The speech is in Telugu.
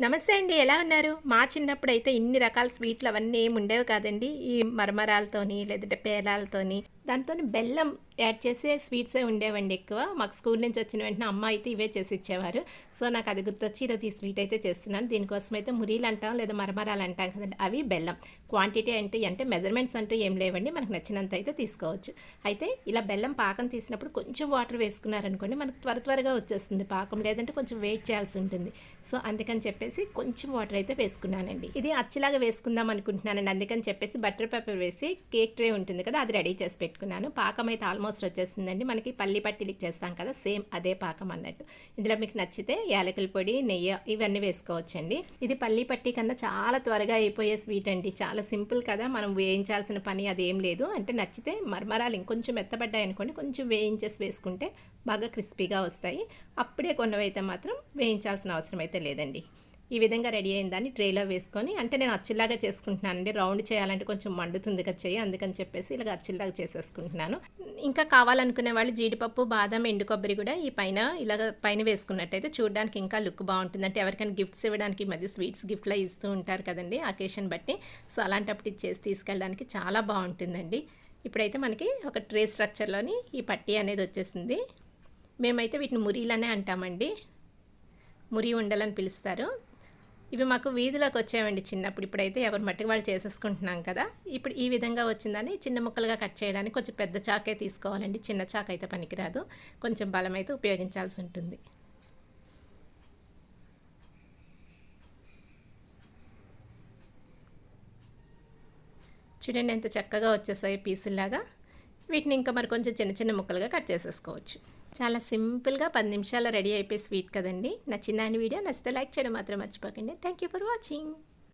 నమస్తే అండి ఎలా ఉన్నారు? మా చిన్నప్పుడు అయితే ఇన్ని రకాల స్వీట్లు అవన్నీ ఏమి ఉండేవి కాదండి. ఈ మరమరాలతోని లేదంటే పేలాలతోని దాంతో బెల్లం యాడ్ చేసే స్వీట్సే ఉండేవండి ఎక్కువ. మాకు స్కూల్ నుంచి వచ్చిన వెంటనే అమ్మ అయితే ఇవే చేసి ఇచ్చేవారు. సో నాకు అది గుర్తొచ్చి ఈరోజు ఈ స్వీట్ అయితే చేస్తున్నాను. దీనికోసం అయితే మురీలు అంటాం లేదా మరమరాలు అంటాం కదండి అవి బెల్లం. క్వాంటిటీ అంటే అంటే మెజర్మెంట్స్ అంటూ ఏం లేవండి. మనకు నచ్చినంత అయితే తీసుకోవచ్చు. అయితే ఇలా బెల్లం పాకం తీసినప్పుడు కొంచెం వాటర్ వేసుకున్నారనుకోండి మనకు త్వర త్వరగా వచ్చేస్తుంది పాకం. లేదంటే కొంచెం వెయిట్ చేయాల్సి ఉంటుంది. సో అందుకని చెప్పేసి కొంచెం వాటర్ అయితే వేసుకున్నానండి. ఇది అచ్చిలాగా వేసుకుందాం అనుకుంటున్నానండి. అందుకని చెప్పేసి బటర్ పేపర్ వేసి కేక్ ట్రే ఉంటుంది కదా అది రెడీ చేసి పెట్టుకున్నాను. పాకం అయితే ఆల్మోస్ట్ వచ్చేసిందండి. మనకి పల్లి పట్టీలకి చేస్తాం కదా సేమ్ అదే పాకం అన్నట్టు. ఇందులో మీకు నచ్చితే యాలకుల పొడి నెయ్యి ఇవన్నీ వేసుకోవచ్చండి. ఇది పల్లి పట్టి కన్నా చాలా త్వరగా అయిపోయే స్వీట్ అండి. చాలా సింపుల్ కదా మనం వేయించాల్సిన పని అదేం లేదు. అంటే నచ్చితే మరమరాలు ఇంకొంచెం మెత్తబడ్డాయి అనుకోండి కొంచెం వేయించేసి వేసుకుంటే బాగా క్రిస్పీగా వస్తాయి. అప్పుడే కొన్నవైతే మాత్రం వేయించాల్సిన అవసరం అయితే లేదండి. ఈ విధంగా రెడీ అయిన దాన్ని ట్రేలో వేసుకొని అంటే నేను అచ్చిల్లాగా చేసుకుంటున్నానండి. రౌండ్ చేయాలంటే కొంచెం మండుతుంది కదా చెయ్యి అందుకని చెప్పేసి ఇలాగ అచ్చిల్లాగా చేసేసుకుంటున్నాను. ఇంకా కావాలనుకునే వాళ్ళు జీడిపప్పు బాదం ఎండు కొబ్బరి కూడా ఈ పైన ఇలాగ పైన వేసుకున్నట్టయితే చూడడానికి ఇంకా లుక్ బాగుంటుంది. అంటే ఎవరికైనా గిఫ్ట్స్ ఇవ్వడానికి మధ్య స్వీట్స్ గిఫ్ట్లో ఇస్తూ ఉంటారు కదండి అకేషన్ బట్టి. సో అలాంటప్పుడు ఇది చేసి తీసుకెళ్ళడానికి చాలా బాగుంటుందండి. ఇప్పుడైతే మనకి ఒక ట్రే స్ట్రక్చర్లోని ఈ పట్టీ అనేది వచ్చేసింది. మేమైతే వీటిని మురీలనే అంటామండి. మురి ఉండలని పిలుస్తారు. ఇవి మాకు వీధిలోకి వచ్చేవండి చిన్నప్పుడు. ఇప్పుడైతే ఎవరి మట్టుకు వాళ్ళు చేసేసుకుంటున్నాం కదా. ఇప్పుడు ఈ విధంగా వచ్చిందని చిన్న ముక్కలుగా కట్ చేయడానికి కొంచెం పెద్ద చాకే తీసుకోవాలండి. చిన్న చాక్ అయితే పనికిరాదు. కొంచెం బలం అయితే ఉపయోగించాల్సి ఉంటుంది. చూడండి ఎంత చక్కగా వచ్చేసాయి పీసుల్లాగా. వీటిని ఇంకా మరి కొంచెం చిన్న చిన్న ముక్కలుగా కట్ చేసేసుకోవచ్చు. చాలా సింపుల్గా పది నిమిషాల్లో రెడీ అయిపోయి స్వీట్ కదండి. నచ్చిందా అండి వీడియో నచ్చితే లైక్ చేయడం మాత్రం మర్చిపోకండి. Thank you for watching